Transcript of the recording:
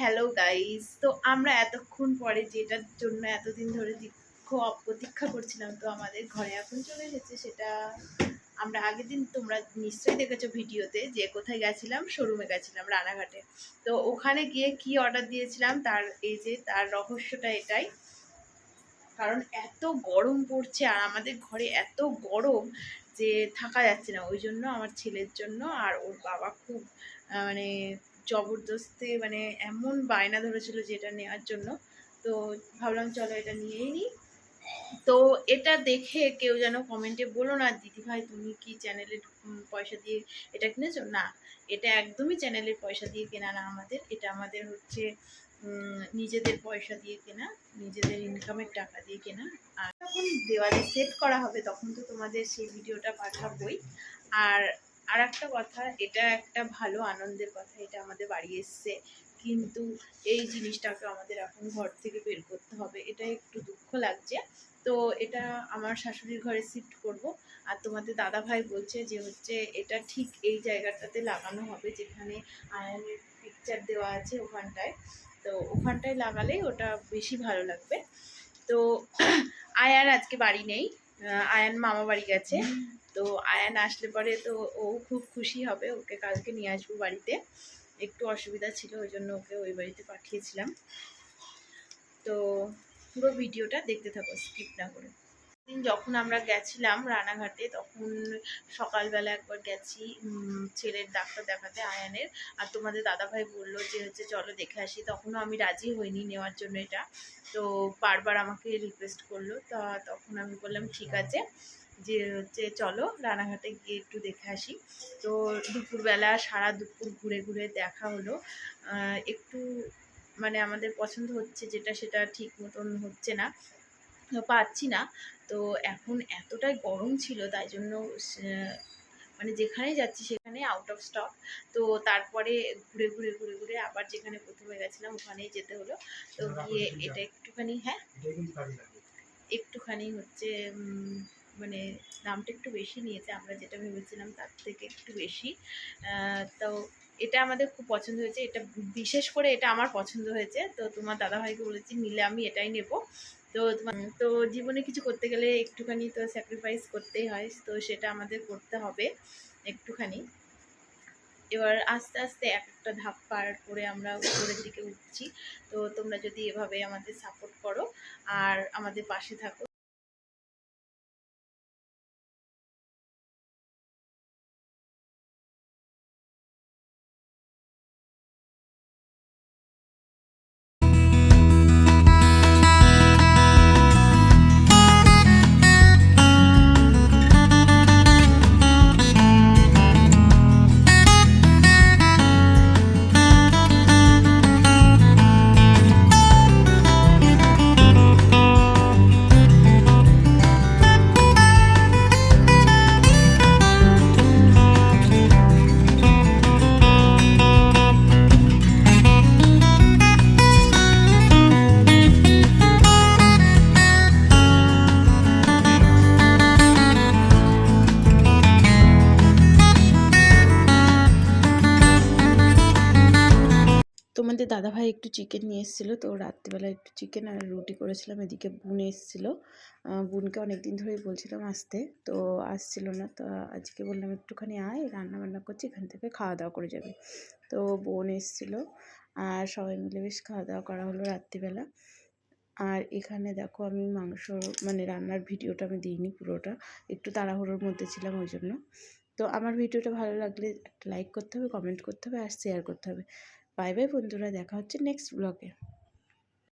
Hello guys তো আমরা এতক্ষণ পরে যেটার জন্য এতদিন ধরে দীর্ঘ প্রতীক্ষা করছিলাম, তো আমাদের ঘরে এখন চলে এসেছে সেটা আমরা আগের দিন তোমরা নিশ্চয়ই দেখেছ ভিডিওতে যে কোথায় গেছিলাম শোরুমে গেছিলাম, রানাঘাটে। তো ওখানে গিয়ে কি অর্ডার দিয়েছিলাম, তার এই যে তার রহস্যটা এটাই। কারণ এত গরম পড়ছে আর আমাদের ঘরে এত গরম যে থাকা যাচ্ছে না। ওই জন্য আমার ছেলের জন্য আর ওর বাবা খুব মানে জবরদস্তি মানে এমন বায়না ধরেছিল যে এটা নেওয়ার জন্য। তো ভাবলাম চলো এটা নিয়েই নিই। তো এটা দেখে কেউ যেন কমেন্টে বলো না দিদি ভাই তুমি কি চ্যানেলের পয়সা দিয়ে এটা কিনেছো? না, এটা একদমই চ্যানেলের পয়সা দিয়ে কেনা না আমাদের। এটা আমাদের হচ্ছে নিজেদের পয়সা দিয়ে কেনা, নিজেদের ইনকামের টাকা দিয়ে কেনা। আর যখন দেওয়ালে সেট করা হবে, তখন তো তোমাদের সেই ভিডিওটা পাঠাবই। আর আর একটা কথা, এটা একটা ভালো আনন্দের কথা, এটা আমাদের বাড়ি এসছে। কিন্তু এই জিনিসটাকে আমাদের এখন ঘর থেকে বের করতে হবে এটা একটু দুঃখ লাগছে। তো এটা আমার শাশুড়ির ঘরে শিফট করব। আর তোমাদের দাদা ভাই বলছে যে হচ্ছে, এটা ঠিক এই জায়গাটাতে লাগানো হবে, যেখানে আয়নের পিকচার দেওয়া আছে ওখানটায়। তো ওখানটায় লাগালেই ওটা বেশি ভালো লাগবে। তো আয়ান আজকে বাড়ি নেই আয়ান মামা বাড়ি গেছে। তো আয়ান আসলে পরে তো ও খুব খুশি হবে, ওকে কালকে নিয়ে আসব বাড়িতে। একটু অসুবিধা ছিল, ওই জন্য ওকে ওই বাড়িতে পাঠিয়েছিলাম। তো পুরো ভিডিওটা দেখতে থাকো স্কিপ না করে। যখন আমরা গেছিলাম রানাঘাটে, তখন সকালবেলা একবার গেছি ছেলের ডাক্তার দেখাতে আয়ানের। আর তোমাদের দাদাভাই বলল যে হচ্ছে, চলো দেখে আসি। তখনও আমি রাজি হইনি নেওয়ার জন্য এটা। তো বারবার আমাকে রিকোয়েস্ট করল, তা তখন আমি বললাম, ঠিক আছে। যে হচ্ছে চলো রানাঘাটে গিয়ে একটু দেখে আসি। তো দুপুরবেলা সারা দুপুর ঘুরে ঘুরে দেখা হলো। একটু মানে আমাদের পছন্দ হচ্ছে যেটা সেটা ঠিক মতন হচ্ছে না। পাচ্ছি না। তো এখন এতটাই গরম ছিল তাই জন্য মানে যেখানেই যাচ্ছি সেখানে আউট অফ স্টক তো তারপরে ঘুরে ঘুরে ঘুরে ঘুরে আবার যেখানে প্রথমে গেছিলাম ওখানেই যেতে হলো। তো গিয়ে এটা একটুখানি হ্যাঁ? একটুখানি হচ্ছে মানে দামটা একটু বেশি নিয়েছে, আমরা যেটা ভেবেছিলাম তার থেকে একটু বেশি। তো এটা আমাদের খুব পছন্দ হয়েছে, এটা বিশেষ করে এটা আমার পছন্দ হয়েছে। তো তোমার দাদাভাইকে বলেছি, নিলে আমি এটাই নেব। তো তো জীবনে কিছু করতে গেলে একটুখানি তো স্যাক্রিফাইস করতেই হয়, তো সেটা আমাদের করতে হবে একটুখানি। এবার আস্তে আস্তে এক একটা ধাপ পার করে আমরা উপরের দিকে উঠছি। তো তোমরা যদি এভাবে আমাদের সাপোর্ট করো আর আমাদের পাশে থাকো। তোমাদের দাদাভাই একটু চিকেন নিয়ে এসেছিল, তো রাত্রিবেলা একটু চিকেন আর রুটি করেছিলাম, এদিকে বোন এসেছিল। বোনকে অনেক দিন ধরেই বলছিলাম আসতে, তো আসছিল না, তো আজকে বললাম একটুখানি আয় রান্না বান্না করছি, এখান থেকে খাওয়া দাওয়া করে যাবে। তো বোন এসেছিল, আর সবাই মিলে বেশ খাওয়া দাওয়া করা হলো রাত্রিবেলা। আর এখানে দেখো আমি মাংস মানে রান্নার ভিডিওটা আমি দিইনি পুরোটা, একটু তাড়াহুড়োর মধ্যে ছিলাম ওই জন্য। তো আমার ভিডিওটা ভালো লাগলে একটা লাইক করতে হবে কমেন্ট করতে হবে, আর শেয়ার করতে হবে। বাই বাই বন্ধুরা দেখা হচ্ছে নেক্সট ব্লগে